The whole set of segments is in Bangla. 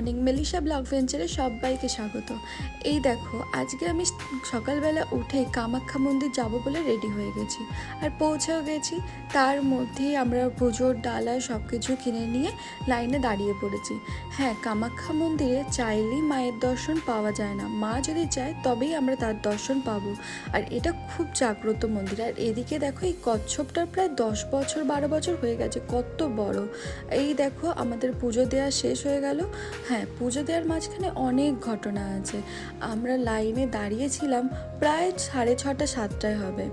মর্নিং মেলিশা ব্লগ ভেঞ্চারে সবাইকে স্বাগত। এই দেখো, আজকে আমি সকালবেলা উঠে কামাখ্যা মন্দির যাব বলে রেডি হয়ে গেছি। আর পৌঁছেও গেছি, তার মধ্যেই আমরা পুজোর ডালা সব কিছু কিনে নিয়ে লাইনে দাঁড়িয়ে পড়েছি। হ্যাঁ কামাখ্যা মন্দিরে চাইলেই মায়ের দর্শন পাওয়া যায় না। মা যদি চায়, তবেই আমরা তার দর্শন পাবো। আর এটা খুব জাগ্রত মন্দির। আর এদিকে দেখো, এই কচ্ছপটার প্রায় দশ বছর, বারো বছর হয়ে গেছে, কত বড়। এই দেখো, আমাদের পুজো দেওয়া শেষ হয়ে গেল। হ্যাঁ পুজো দেওয়ার মাঝখানে অনেক ঘটনা আছে। আমরা লাইনে দাঁড়িয়েছিলাম, প্রায় সাড়ে ছটা, সাতটায় হবে।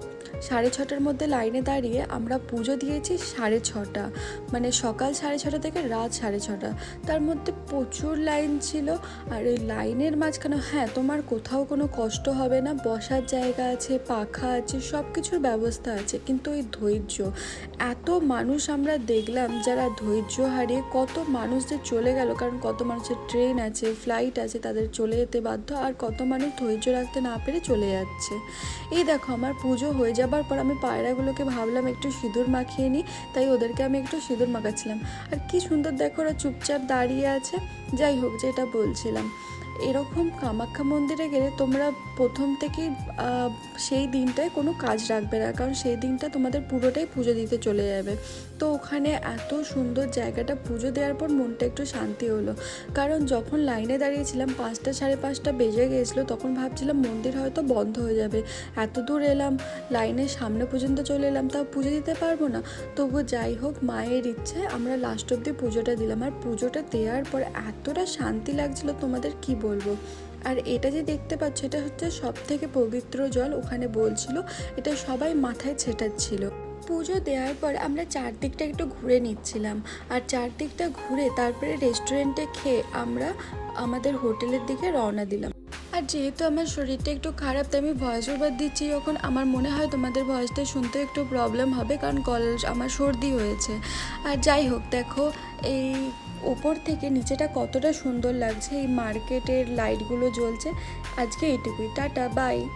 সাড়ে ছটার মধ্যে লাইনে দাঁড়িয়ে আমরা পুজো দিয়েছি সাড়ে ছটা। মানে সকাল সাড়ে ছটা থেকে রাত সাড়ে ছটা। তার মধ্যে প্রচুর লাইন ছিল আর ওই লাইনের মাঝখানে হ্যাঁ তোমার কোথাও কোনো কষ্ট হবে না, বসার জায়গা আছে, পাখা আছে সব কিছুর ব্যবস্থা আছে। কিন্তু ওই ধৈর্য, এত মানুষ আমরা দেখলাম যারা ধৈর্য হারিয়ে কত মানুষ যে চলে গেল, কারণ কত মানুষের ট্রেন আছে ফ্লাইট আছে, তাদের চলে যেতে বাধ্য। আর কত মানুষ ধৈর্য রাখতে না পেরে চলে যাচ্ছে। এই দেখো, আমার পুজো হয়ে যাবার পর আমি পায়রাগুলোকে ভাবলাম একটু সিঁদুর মাখিয়ে নিই, তাই ওদেরকে আমি একটু সিঁদুর মাখাচ্ছিলাম। আর কি সুন্দর দেখো ওরা চুপচাপ দাঁড়িয়ে আছে। যাই হোক, যেটা বলছিলাম। এরকম কামাখ্যা মন্দিরে গেলে তোমরা প্রথম থেকে সেই দিনটায় কোনো কাজ রাখবে না, কারণ সেই দিনটা তোমাদের পুরোটাই পুজো দিতে চলে যাবে। তো ওখানে এত সুন্দর জায়গাটা পুজো দেওয়ার পর মনটা একটু শান্তি হলো। কারণ যখন লাইনে দাঁড়িয়েছিলাম, পাঁচটা সাড়ে পাঁচটা বেজে গিয়েছিল তখন ভাবছিলাম মন্দির হয়তো বন্ধ হয়ে যাবে। এত দূর এলাম, লাইনের সামনে পর্যন্ত চলে এলাম, তাও পুজো দিতে পারব না। তবু যাই হোক, মায়ের ইচ্ছে আমরা লাস্ট অব্দি পুজোটা দিলাম। আর পুজোটা দেওয়ার পর এতটা শান্তি লাগছিল, তোমাদের কি বলব। আর এটা যে দেখতে পাচ্ছ, এটা হচ্ছে সব থেকে পবিত্র জল। ওখানে বলছিল, এটা সবাই মাথায় ছেটাচ্ছিল। পুজো দেওয়ার পর আমরা চারদিকটা একটু ঘুরে নিচ্ছিলাম। আর চারদিকটা ঘুরে তারপরে রেস্টুরেন্টে খেয়ে আমরা আমাদের হোটেলের দিকে রওনা দিলাম। আর যেহেতু আমার শরীরটা একটু খারাপ, তাই আমি ভয়েস ওভার দিচ্ছি। যখন আমার মনে হয় তোমাদের ভয়েসটা শুনতে একটু প্রবলেম হবে, কারণ কল আমার সর্দি হয়েছে। আর যাই হোক, দেখো, এই ওপর থেকে নিচেটা কতটা সুন্দর লাগছে এই মার্কেটের লাইটগুলো জ্বলছে। আজকে এইটুকুই টাটা বাই।